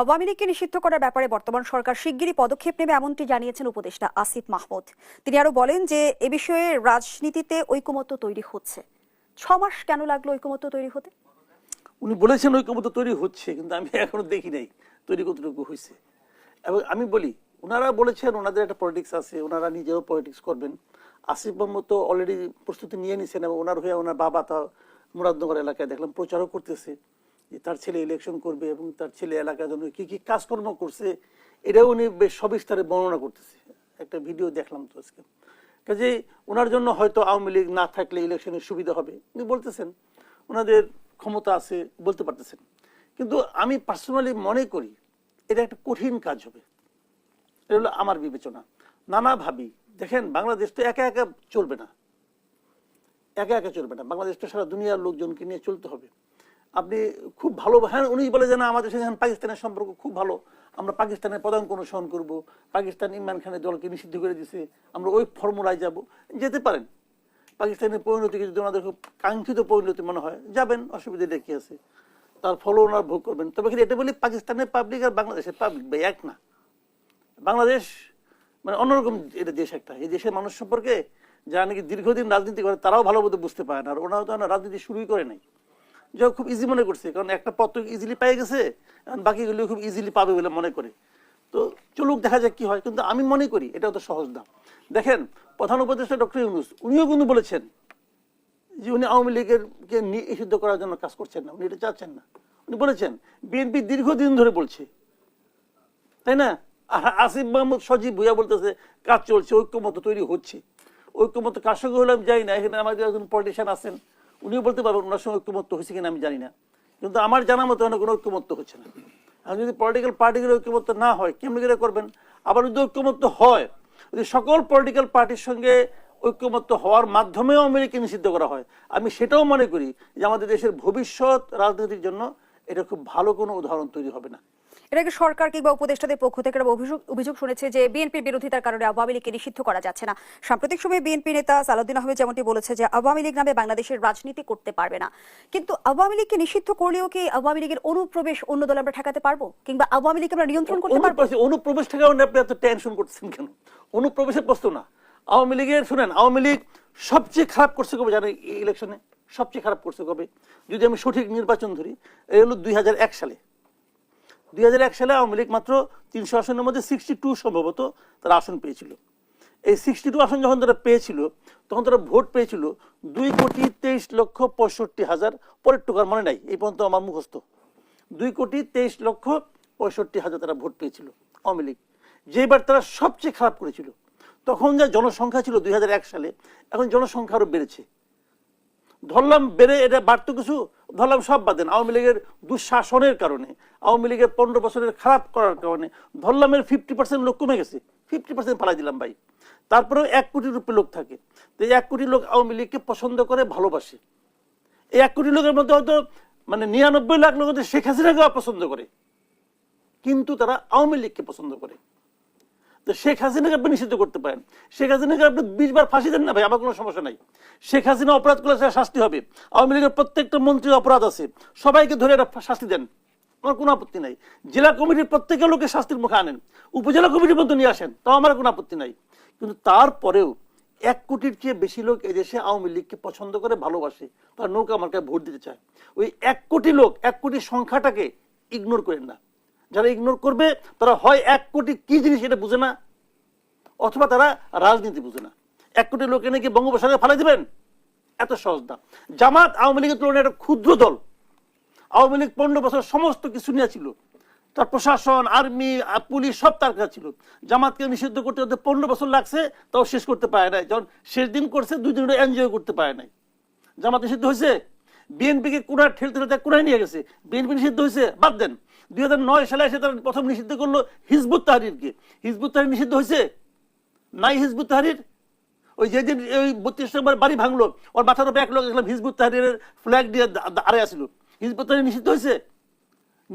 আওয়ামী লীগকে নিষিদ্ধ করার ব্যাপারে বর্তমান সরকার শিগগিরই পদক্ষেপ নেবে এমনটি জানিয়েছেন উপদেষ্টা আসিফ মাহমুদ। তিনি আরও বলেন যে, এ বিষয়ে রাজনীতিতে ঐকমত্য তৈরি হচ্ছে। ছ মাস কেন লাগল ঐকমত্য তৈরি হতে? উনি বলেছেন ঐক্যমত তৈরি হচ্ছে, কিন্তু আমি এখনও দেখি নাই তৈরি কতটুকু হয়েছে। এবং আমি বলি ওনারা বলেছেন ওনাদের একটা পলিটিক্স আছে, ওনারা নিজেও পলিটিক্স করবেন। আসিফ মোহাম্মদ তো অলরেডি প্রস্তুতি নিয়ে নিছেন এবং ওনার হয়ে ওনার বাবা তা মুরাদনগর এলাকায় দেখলাম প্রচারও করতেছে। যে তার ছেলে ইলেকশন করবে এবং তার ছেলে এলাকার জন্য কি কি কাজকর্ম করছে, এটাও উনি বেশ সবিস্তারে বর্ণনা করতেছে। একটা ভিডিও দেখলাম তো আজকে। কাজে ওনার জন্য হয়তো আওয়ামী লীগ না থাকলে ইলেকশনের সুবিধা হবে। উনি বলতেছেন, ওনাদের ক্ষমতা আছে, বলতে পারতেছেন। কিন্তু আমি পার্সোনালি মনে করি, এটা একটা কঠিন কাজ হবে। এটা হলো আমার বিবেচনা। নানা ভাবি দেখেন বাংলাদেশ তো একা একা চলবে না। একা একা চলবে না। বাংলাদেশ তো সারা দুনিয়ার লোকজনকে নিয়ে চলতে হবে। আপনি খুব ভালো হ্যাঁ উনি বলে যে না, আমাদের সাথে এখন পাকিস্তানের সম্পর্ক খুব ভালো। আমরা পাকিস্তানের প্রধান অনুসরণ করব। পাকিস্তান ইমরান খানের দলকে নিষিদ্ধ করে দিছে। আমরা ওই ফর্মুলায় যাব। যেতে পারেন। পাকিস্তানের পরিণতিকে যদি ওনাদের খুব কাঙ্ক্ষিত পরিণতি মনে হয়, যাবেন, অসুবিধা দেখি আছে। তার ফলো ওনারা ভোগ করবেন। তবে কিন্তু এটা বলি পাকিস্তানের পাবলিক আর বাংলাদেশের পাবলিক ভাই, এক না। বাংলাদেশ মানে অন্যরকম এটা দেশ একটা। এই দেশের মানুষ সম্পর্কে যারা নাকি দীর্ঘদিন রাজনীতি করে, তারাও ভালো মতো বুঝতে পারে না। আর ওনারা তো রাজনীতি শুরুই করে নাই। যা খুব ইজি মনে করছে। কারণ একটা পথ ইজিলি পেয়ে গেছে বাকিগুলো খুব ইজিলি পাবে বলে মনে করে। তো চলুক, দেখা যাক কি হয়। কিন্তু আমি মনে করি এটাও তো সহজ না। দেখেন, প্রধান উপদেষ্টা ডক্টর ইউনুস, উনিও কিন্তু বলেছেন যে উনি আওয়ামী লীগের কে নিষিদ্ধ করার জন্য কাজ করছেন না। উনি এটা চাচ্ছেন না। উনি বলেছেন, বিএনপি দীর্ঘদিন ধরে বলছে। তাই না? আর আসিফ মাহমুদ সজীব ভুইয়া বলতেছে, কাজ চলছে ঐক্যমত তৈরি হচ্ছে। ঐক্যমত কার সঙ্গে হলে আমি জানি না। এখানে আমাদের একজন পলিটিশিয়ান আছেন। উনিও বলতে পারবেন ওনার সঙ্গে ঐক্যমত হয়েছে কিনা আমি জানি না। কিন্তু আমার জানা মতো এখানে কোনো ঐক্যমত হচ্ছে না। আর যদি পলিটিক্যাল পার্টিগুলো ঐক্যমত না হয়, কেমনি করে করবেন? আবার যদি ঐক্যমত হয়, যদি সকল পলিটিক্যাল পার্টির সঙ্গে ঐক্যমত্য হওয়ার মাধ্যমেও আমেরিকা নিষিদ্ধ করা হয়, আমি সেটাও মনে করি যে আমাদের দেশের ভবিষ্যৎ রাজনীতির জন্য এটা খুব ভালো কোনো উদাহরণ তৈরি হবে না। আগে সরকার কিংবা উপদেষ্টাদের পক্ষ থেকে অভিযোগ শুনেছে যে বিএনপির বিরোধিতার কারণে আওয়ামী লীগকে নিষিদ্ধ করা যাচ্ছে না? সাম্প্রতিক সময়ে বিএনপি নেতা সালাউদ্দিন আহমেদ যেমনটি বলেছে যে আওয়ামী লীগ নামে বাংলাদেশের রাজনীতি করতে পারবে না। কিন্তু আওয়ামী লীগকে নিষিদ্ধ করলেও কি আওয়ামী লীগের অনুপ্রবেশ অন্য দলে আমরা ঠেকাতে পারব? কিংবা আওয়ামী লীগ আমরা নিয়ন্ত্রণ করতে পারব? অনুপ্রবেশ অনুপ্রবেশ আপনি এত টেনশন করতেছেন কেন? অনুপ্রবেশের প্রশ্ন না। আওয়ামী লীগের, শুনেন, আওয়ামী লীগ সবচেয়ে খারাপ করছে কবে জানেন ইলেকশনে সবচেয়ে খারাপ করছে কবে? যদি আমি সঠিক নির্বাচন ধরি, এই হলো দুই হাজার এক সালে। দুই হাজার এক সালে আওয়ামী লীগ মাত্র তিনশো আসনের মধ্যে সিক্সটি টু সম্ভবত তারা আসন পেয়েছিল। এই সিক্সটি টু আসন যখন তারা পেয়েছিল, তখন তারা ভোট পেয়েছিল দুই কোটি তেইশ লক্ষ পঁয়ষট্টি হাজার, পরের টুকার মনে নাই, এই পর্যন্ত আমার মুখস্থ। দুই কোটি তেইশ লক্ষ পঁয়ষট্টি হাজার তারা ভোট পেয়েছিল আওয়ামী লীগ। যেবার তারা সবচেয়ে খারাপ করেছিল, তখন যা জনসংখ্যা ছিল দুই হাজার এক সালে, এখন জনসংখ্যা আরও বেড়েছে। ধরলাম বেড়ে এটা বাড়তো কিছু, ধরলাম সব বাদেন আওয়ামী লীগের দুঃশাসনের কারণে, আওয়ামী লীগের পনেরো বছরের খারাপ করার কারণে ধরলাম এর ফিফটি পার্সেন্ট লোক কমে গেছে। ফিফটি পার্সেন্ট পালাই দিলাম ভাই। তারপরেও এক কোটির উপরে লোক থাকে। তো এক কোটি লোক আওয়ামী লীগকে পছন্দ করে, ভালোবাসে। এই এক কোটি লোকের মধ্যে হয়তো মানে নিরানব্বই লাখ লোক শেখ হাসিনাকে অপছন্দ করে। কিন্তু তারা আওয়ামী লীগকে পছন্দ করে। তো শেখ হাসিনাকে আপনি নিষিদ্ধ করতে পারেন। শেখ হাসিনাকে আপনি বিশ বার ফাঁসি দেন না ভাই, আমার কোনো সমস্যা নাই। শেখ হাসিনা অপরাধ করলে শাস্তি হবে। আওয়ামী লীগের প্রত্যেকটা মন্ত্রীর অপরাধ আছে। সবাইকে ধরে একটা শাস্তি দেন। আমার কোনো আপত্তি নাই। জেলা কমিটির প্রত্যেকের লোকে শাস্তির মুখে আনেন। উপজেলা কমিটির মধ্যে নিয়ে আসেন, তাও আমার কোনো আপত্তি নাই। কিন্তু তারপরেও এক কোটির চেয়ে বেশি লোক এদেশে আওয়ামী লীগকে পছন্দ করে, ভালোবাসে তার নৌকা আমার কাছে ভোট দিতে চায়। ওই এক কোটি লোক, এক কোটি সংখ্যাটাকে ইগনোর করেন না। যারা ইগনোর করবে, তারা হয় এক কোটি কি জিনিস এটা বুঝে না, অথবা তারা রাজনীতি বুঝে না। এক কোটি লোক এনে বঙ্গোপসাগরে ফেলে দিবেন? এত সহজ না। জামাত আওয়ামী লীগের তুলনায় একটা ক্ষুদ্র দল। আওয়ামী লীগ পনেরো বছর সমস্ত কিছু নিয়ে ছিল। তার প্রশাসন, আর্মি, পুলিশ সব তার কাছে ছিল। জামাতকে নিষিদ্ধ করতে ওদের পনেরো বছর লাগছে, তাও শেষ করতে পারে নাই। যখন শেষ দিন করছে, দুই দিন এনজয় করতে পারে নাই। জামাত নিষিদ্ধ হয়েছে? বিএনপিকে কুড়া ঠেলতে ঠেলতে কুড়ায় নিয়ে গেছে। বিএনপি নিষিদ্ধ হয়েছে, বাদ দেন। দুই নয় সালে এসে তারা প্রথম নিষিদ্ধ করল হিজবুত তাহারিরকে। হিজবুত তাহারির নিষিদ্ধ হয়েছে? নাই হিজবুত তাহারির? ওই যেদিন ওই বত্রিশ নম্বর বাড়ি ভাঙলো, ওর মাথার উপরে এক লোক হিজবুত তাহারির ফ্ল্যাগ দিয়ে আড়ে আসলো হিজবুত তাহারির নিষিদ্ধ হয়েছে?